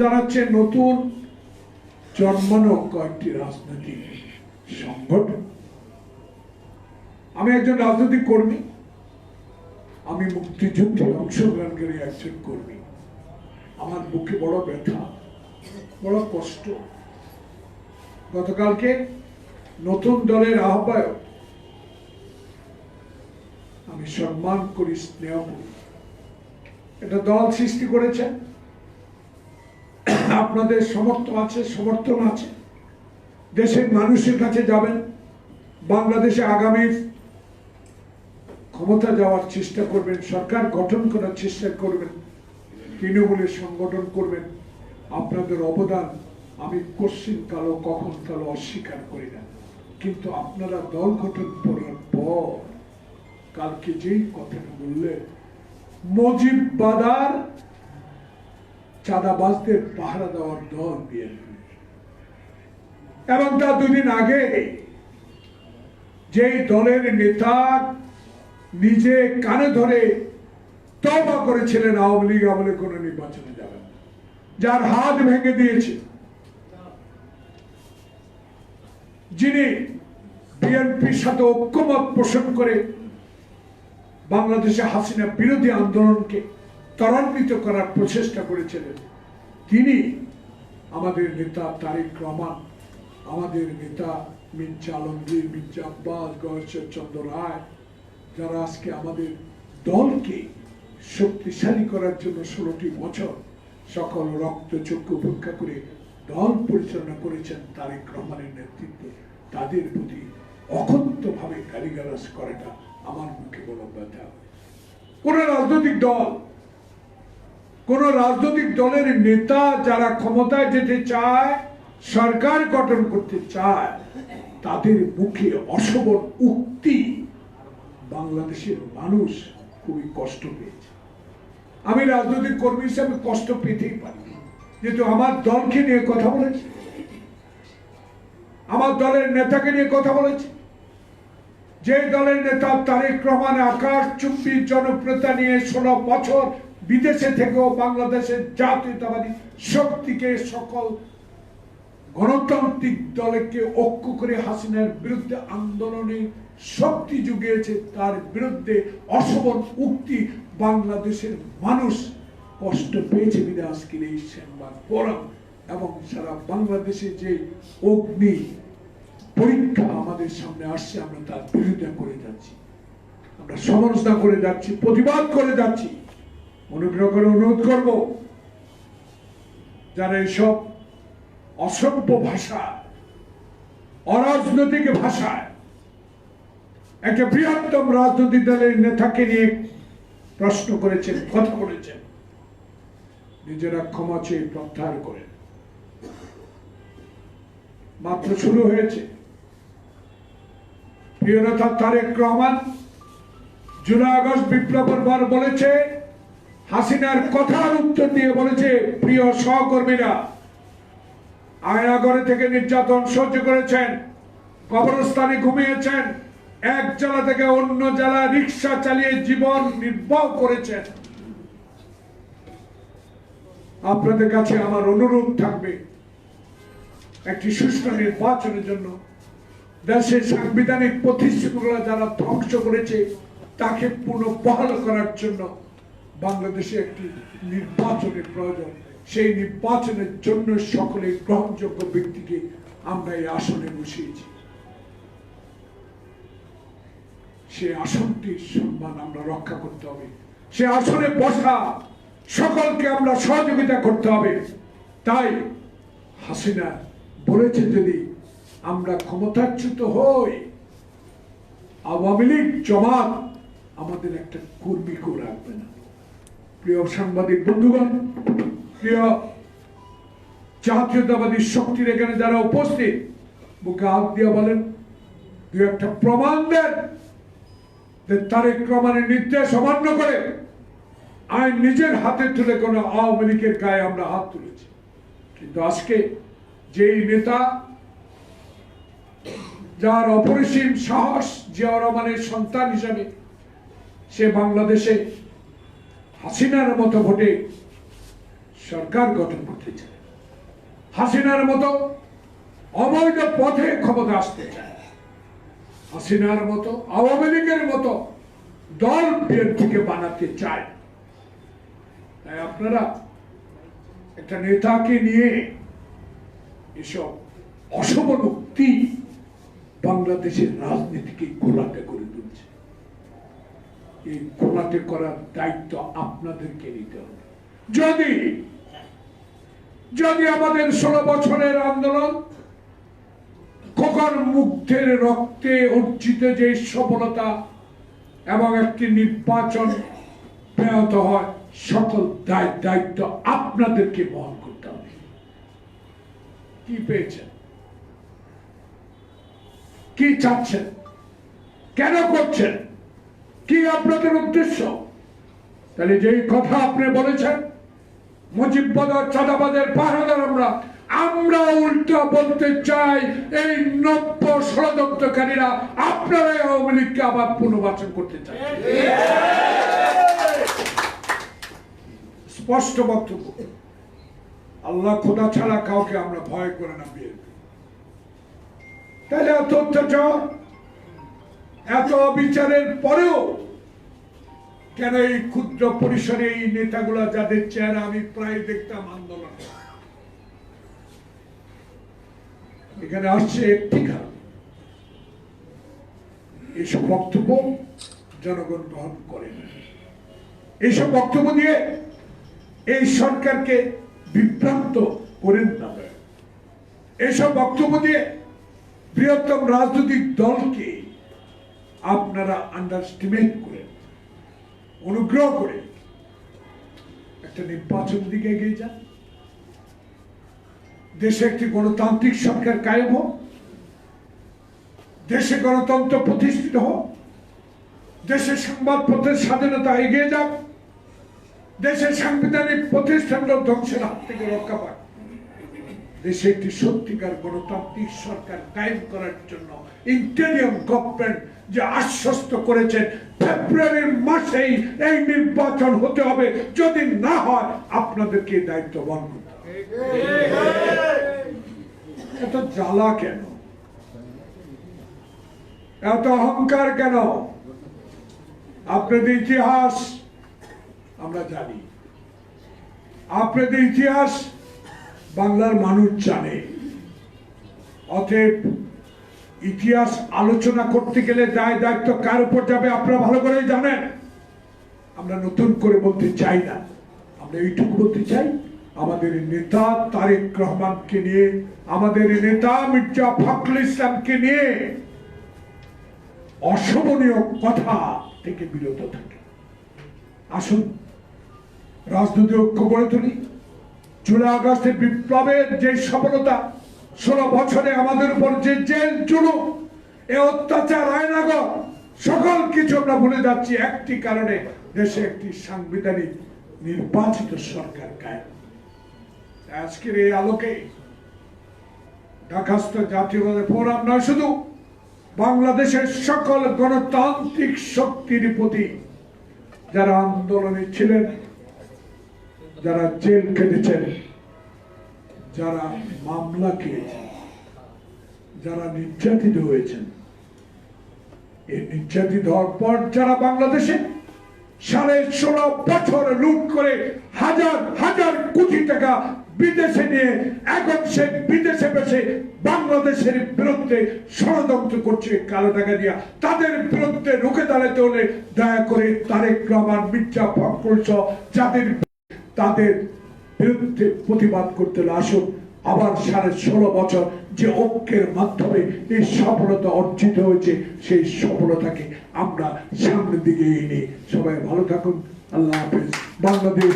জানাচ্ছে নতুন জন্মানো কয়েকটি রাজনৈতিক সংগঠন। আমি একজন রাজনৈতিক কর্মী। আমি মুক্তিযুদ্ধে অংশগ্রহণকারী একজন কর্মী। আমার বুকে বড় ব্যথা, বড় কষ্ট। গতকালকে নতুন দলের আহ্বায়ক আমি সম্মান করি, স্নেহ করি। এটা দল সৃষ্টি করেছেন আপনাদের সমর্থন আছে সমর্থন আছে। দেশের মানুষের কাছে যাবেন। বাংলাদেশে আগামী ক্ষমতা যাওয়ার চেষ্টা করবেন, সরকার গঠন করার চেষ্টা করবেন, তৃণমূলের সংগঠন করবেন। আপনাদের অবদান আমি কোশ্চিন কালো, কখন কালো অস্বীকার করি না। কিন্তু আপনারা দল গঠন করার পর কালকে যেই কথাটা বললেন, মজিব বাদার চাঁদাবাজদের পাহারা দেওয়ার দল বিএনপি এবং তার দুদিন আগে যেই দলের নেতা নিজে কানে ধরে তবা করেছিলেন, আওয়ামী লীগ আমলে কোনো নির্বাচনে যাবেন যার হাত ভেঙে দিয়েছে। যিনি বিএনপির সাথে ঐক্যমত পোষণ করে বাংলাদেশে হাসিনা বিরোধী আন্দোলনকে ত্বরান্বিত করার প্রচেষ্টা করেছিলেন। তিনি আমাদের নেতা তারেক রহমান, আমাদের নেতা মির্জা আলমগীর, মির্জা আব্বাস গয়েশ্বর চন্দ্র রায়, যারা আজকে আমাদের দলকে শক্তিশালী করার জন্য ষোলোটি বছর সকল রক্ত চক্ষু উপেক্ষা করে দল পরিচালনা করেছেন তারেক রহমানের নেতৃত্বে, তাদের প্রতি অকথ্যভাবে গালিগালাজ করাটা আমার মুখে বড় ব্যথা। কোন রাজনৈতিক দল কোন রাজনৈতিক দলের নেতা যারা ক্ষমতায় যেতে চায়, সরকার গঠন করতে চায়, তাদের মুখে অশোভন উক্তি বাংলাদেশের মানুষ খুবই কষ্ট পেয়েছে। আমি রাজনৈতিক কর্মী হিসাবে কষ্ট পেতেই পারি। যেহেতু আমার দলকে নিয়ে কথা বলেছে, আমার দলের নেতাকে নিয়ে কথা বলেছে, যে দলের নেতা তারেক রহমান আকাশ চুম্বি জনপ্রিয়তা নিয়ে ষোলো বছর বিদেশে থেকেও বাংলাদেশের জাতীয়তাবাদী শক্তিকে সকল গণতান্ত্রিক দলকে ঐক্য করে হাসিনার বিরুদ্ধে আন্দোলনে শক্তি জুগিয়েছে, তার বিরুদ্ধে অশোভন উক্তি বাংলাদেশের মানুষ কষ্ট পেয়েছে বিধায় আজকের এই ফোরাম। এবং সারা বাংলাদেশে যে অগ্নি পরীক্ষা আমাদের সামনে আসছে, আমরা তার বিরোধিতা করে যাচ্ছি। আমরা সমালোচনা করে যাচ্ছি, প্রতিবাদ করে যাচ্ছি। অনুগ্রহ করে অনুরোধ করব, যারা এইসব অসভ্য ভাষা, অরাজনৈতিক ভাষায় একটা বৃহত্তম রাজনৈতিক দলের নেতাকে নিয়ে প্রশ্ন করেছেন, কথা বলেছেন। নিজেরা ক্ষমা চেয়ে প্রত্যাহার করেন। মাত্র শুরু হয়েছে। প্রিয় নেতা তারেক রহমান, জুলাই আগস্ট বিপ্লবের পর বলেছে হাসিনার কথার উত্তর দিয়ে বলেছে, প্রিয় সহকর্মীরা আয়নাগরে থেকে নির্যাতন সহ্য করেছেন, কবরস্থানে ঘুমিয়েছেন, এক জেলা থেকে অন্য জেলা রিক্সা চালিয়ে জীবন নির্বাহ করেছেন। আপনাদের কাছে আমার অনুরোধ থাকবে, একটি সুষ্ঠু নির্বাচনের জন্য। দেশের সাংবিধানিক প্রতিশ্রুতিগুলো যারা ধ্বংস করেছে, তাকে পুনঃবহাল করার জন্য। বাংলাদেশে একটি নির্বাচনের প্রয়োজন। সেই নির্বাচনের জন্য সকলে গ্রহণযোগ্য ব্যক্তিকে আমরা এই আসনে বসিয়েছি। সে আসনটির সম্মান আমরা রক্ষা করতে হবে। সে আসনে বসা সকলকে আমরা সহযোগিতা করতে হবে। তাই হাসিনা বলেছে যদি আমরা ক্ষমতাচ্যুত হই, আওয়ামী লীগ, জমাত আমাদের একটা কর্মীকেও রাখবে না। প্রিয় সাংবাদিক বন্ধুগণ, প্রিয় জাতীয়তাবাদী শক্তির এখানে যারা উপস্থিত বুকে হাত দিয়ে বলেন, দু একটা প্রমাণ দেন তারেক রহমানের নির্দেশ অমান্য করে আইন নিজের হাতে তুলে কোনো আওয়ামী লীগের গায়ে আমরা হাত তুলেছি। কিন্তু আজকে যেই নেতা, যার অপরিসীম সাহস জিয়া রহমানের সন্তান হিসাবে সে বাংলাদেশে হাসিনার মতো ভোটে সরকার গঠন করতে চায়। হাসিনার মতো অবৈধ পথে ক্ষমতা আসতে চায়। হাসিনার মতো আওয়ামী লীগের মতো দল বিএনপিকে বানাতে চায়। তাই আপনারা একটা নেতাকে নিয়ে এসব অশুভ মুক্তি বাংলাদেশের রাজনীতিকে গোলাটে করে তুলছে। এই করার দায়িত্ব আপনাদেরকে নিতে হবে। যদি যদি আমাদের ষোলো বছরের আন্দোলন খোকন মুগ্ধের রক্তে অর্জিত যে সফলতা এবং একটি নির্বাচন ব্যাহত হয়, সকল দায়, দায়িত্ব আপনাদেরকে বহন করতে হবে। কি পেয়েছেন? কি চাচ্ছেন? কেন করছেন? কি আপনাদের উদ্দেশ্য? তাহলে যেই কথা আপনি বলেছেন মুজিববাজার চাঁদাবাদের পাহারাদার আমরা আমরা উল্টা বলতে চাই, এই নব্য ষড়যন্ত্রকারীরা আপনারাই আওয়ামী লীগকে আবার পুনর্বাচন করতে চাই স্পষ্ট বক্তব্য। আল্লাহ খোদা ছাড়া কাউকে আমরা ভয় করে না বিয়ে তাহলে অত্যাচার এত অবিচারের পরেও কেন এই ক্ষুদ্র পরিসরে এই নেতাগুলা যাদের চেহারা আমি প্রায় দেখতাম আন্দোলন? এখানে আসছে একটি এইসব বক্তব্য জনগণ গ্রহণ করে না। এইসব বক্তব্য দিয়ে এই সরকারকে বিভ্রান্ত করেন না এইসব বক্তব্য দিয়ে বৃহত্তম রাজনৈতিক দলকে আপনারা আন্ডারস্টিমেট করেন অনুগ্রহ করে একটা নির্বাচন দিকে এগিয়ে যান। দেশে একটি গণতান্ত্রিক সরকার কায়েম হোক, দেশে গণতন্ত্র প্রতিষ্ঠিত হোক, দেশের সংবাদপত্রের স্বাধীনতা এগিয়ে যাক, দেশের সাংবিধানিক প্রতিষ্ঠানগুলো ধ্বংসের হাত থেকে রক্ষা পায় দেশে একটি সত্যিকার গণতান্ত্রিক সরকার কায়েম করার জন্য ইন্টেরিয়াম গভর্নমেন্ট যে আশ্বস্ত করেছেন ফেব্রুয়ারির মাসেই এই নির্বাচন হতে হবে। যদি না হয়, আপনাদেরকে দায়িত্ব করতে এত জ্বালা কেন? এত অহংকার কেন? আপনাদের ইতিহাস আমরা জানি। আপনাদের ইতিহাস বাংলার মানুষ জানে। অতএব ইতিহাস আলোচনা করতে গেলে দায় দায়িত্ব কার উপর যাবে আপনারা ভালো করে জানেন। আমরা নতুন করে বলতে চাই না। আমরা এইটুকু বলতে চাই, আমাদের নেতা তারেক রহমানকে নিয়ে, আমাদের নেতা মির্জা ফখরুল ইসলামকে নিয়ে অশোভনীয় কথা থেকে বিরত থাকে। আসুন, রাজনৈতিক ঐক্য গড়ে তুলি। জুলাই আগস্টের বিপ্লবের যে সফলতা, ষোলো বছরে আমাদের উপর যে জেল জুলুম এ অত্যাচার আয়নাগর সকল কিছু আমরা ভুলে যাচ্ছি। একটি কারণে দেশে একটি সাংবিধানিক নির্বাচিত সরকার আজকের এই আলোকে ঢাকাস্থ জাতীয়বাদের ফোরাম নয়, শুধু বাংলাদেশের সকল গণতান্ত্রিক শক্তির প্রতি যারা আন্দোলনে ছিলেন যারা জেল কেটেছেন যারা মামলা খেয়েছেন, যারা নির্যাতিত হয়েছেন, এই নির্যাতিত হওয়ার পর যারা বাংলাদেশে সাড়ে ষোলো বছর লুট করে হাজার হাজার কোটি টাকা বিদেশে নিয়ে এখন সে বিদেশে বসে বাংলাদেশের বিরুদ্ধে ষড়যন্ত্র করছে, কালো টাকা দিয়া। তাদের বিরুদ্ধে রুখে দাঁড়াতে হলে দয়া করে তারেক রহমান, মির্জা ফখরুল যাদের তাদের বিরুদ্ধে প্রতিবাদ করতে আসুন আবার সাড়ে ষোলো বছর যে ঐক্যের মাধ্যমে এই সফলতা অর্জিত হয়েছে, সেই সফলতাকে আমরা সামনের দিকে এনে সবাই ভালো থাকুন আল্লাহ হাফিজ বাংলাদেশ।